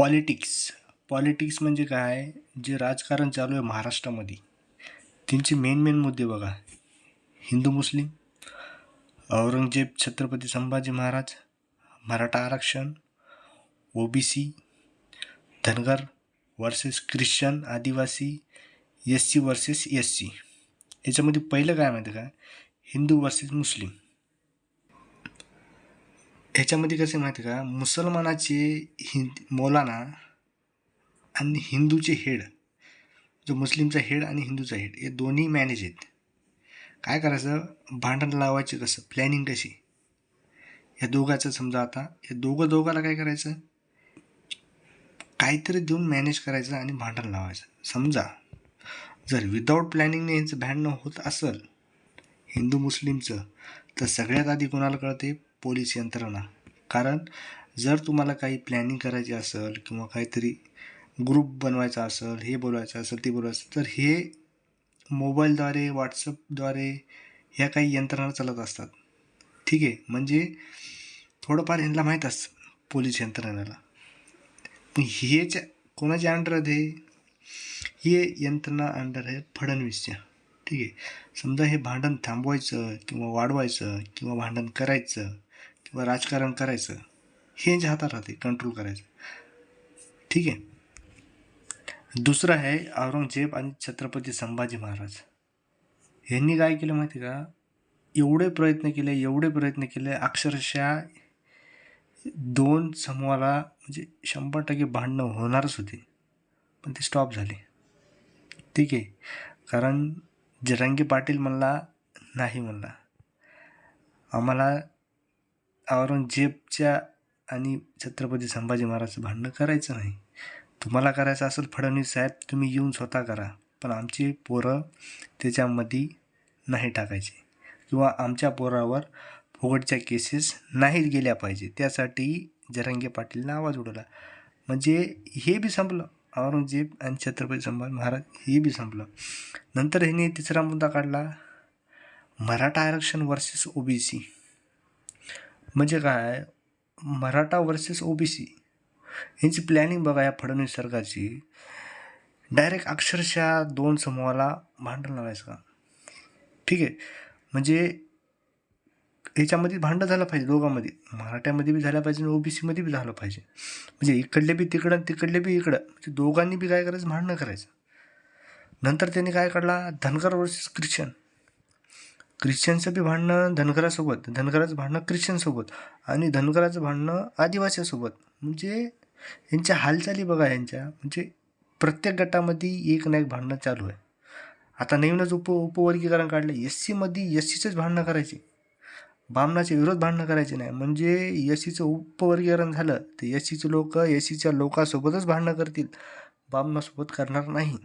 Politics. Politics म्हणजे काय? जे राजकारण चालू आहे महाराष्ट्रामध्ये. त्यांचे मेन मेन मुद्दे बघा. हिंदू मुस्लिम औरंगजेब छत्रपती संभाजी महाराज मराठा आरक्षण O B C Dhangar versus Christian आदिवासी S C versus S C याच्यामध्ये पहिलं काय माहिती का? Hindu versus Muslim. ह्याच्यामध्ये कसं आहे माहिती का? मुसलमानाचे हिंद मौलाना आणि हिंदूचे हेड जो मुस्लिमचा हेड आणि हिंदूचा हेड हे दोन्ही मॅनेज आहेत. काय करायचं? भांडण लावायचे कसं? प्लॅनिंग कशी? या दोघाचं समजा आता या दोघं दोघाला काय करायचं? काहीतरी देऊन मॅनेज करायचं आणि भांडण लावायचं. समजा जर विदाऊट प्लॅनिंगने यांचं भांडणं होत असेल हिंदू मुस्लिमचं तर सगळ्यात आधी कोणाला कळते? पोलीस यंत्रणा. कारण जर तुम्हाला काही प्लॅनिंग करायची असेल किंवा काहीतरी ग्रुप बनवायचा असेल हे बोलवायचं असेल ते बोलवायचं तर हे मोबाईलद्वारे व्हॉट्सअपद्वारे ह्या काही यंत्रणा चालत असतात. ठीक आहे? म्हणजे थोडंफार ह्यांना माहीत असतं पोलीस यंत्रणाला. पण हेच कोणाच्या अंडर आहे हे? यंत्रणा अंडर आहे फडणवीसच्या. ठीक आहे? समजा हे भांडण थांबवायचं किंवा वाढवायचं किंवा भांडण करायचं किंवा राजकारण करायचं हे यांच्या हातात राहते कंट्रोल करायचं. ठीक आहे? दुसरं आहे औरंगजेब आणि छत्रपती संभाजी महाराज. यांनी काय केलं माहिती का? एवढे प्रयत्न केले एवढे प्रयत्न केले अक्षरशः दोन समूहाला म्हणजे शंभर टक्के भांडणं होणारच होते. पण ते स्टॉप झाले. ठीक आहे? कारण जरांगी पाटील म्हणला नाही म्हणला. आम्हाला औरंगजेबच्या आणि छत्रपती संभाजी महाराजचं भांडणं करायचं नाही. तुम्हाला करायचं असेल फडणवीस साहेब तुम्ही येऊन स्वतः करा. पण आमची पोरं त्याच्यामध्ये नाही टाकायचे. किंवा आमच्या पोरावर फुकटच्या केसेस नाहीत गेल्या पाहिजे. त्यासाठी जरंगे पाटीलनं आवाज उडवला. म्हणजे हे बी संपलं. औरंगजेब आणि छत्रपती संभाजी महाराज हे बी संपलं. नंतर ह्याने तिसरा मुद्दा काढला. मराठा आरक्षण वर्सेस ओ बी सी म्हणजे काय? Maratha versus O B C यांची प्लॅनिंग बघा या फडणवीस सरकारची डायरेक्ट अक्षरशः दोन समूहाला भांडण लावायचं का ठीक आहे? म्हणजे याच्यामध्ये भांडण झालं पाहिजे दोघांमध्ये. मराठ्यामध्ये बी झालं पाहिजे आणि ओबीसीमध्ये बी झालं पाहिजे. म्हणजे इकडले बी तिकडं आणि तिकडले बी इकडं. म्हणजे दोघांनी बी काय करायचं? भांडणं करायचं. नंतर त्यांनी काय काढला? धनगर वर्सेस ख्रिश्चन ख्रिश्चनचं बी भांडणं धनगरासोबत धनगराचं भांडणं ख्रिश्चनसोबत आणि धनगराचं भांडणं आदिवासीसोबत. म्हणजे यांच्या हालचाली बघा यांच्या. म्हणजे प्रत्येक गटामध्ये एक ना एक भांडणं चालू आहे. आता नवीनच उप उपवर्गीकरण काढलं. एस सीमध्ये एस सीचंच भांडणं करायचे. बामणाचे विरोध भांडणं करायचे नाही. म्हणजे एस सीचं उपवर्गीकरण झालं तर एस सीचे लोक एस सीच्या लोकांसोबतच भांडणं करतील. बामणासोबत करणार नाही.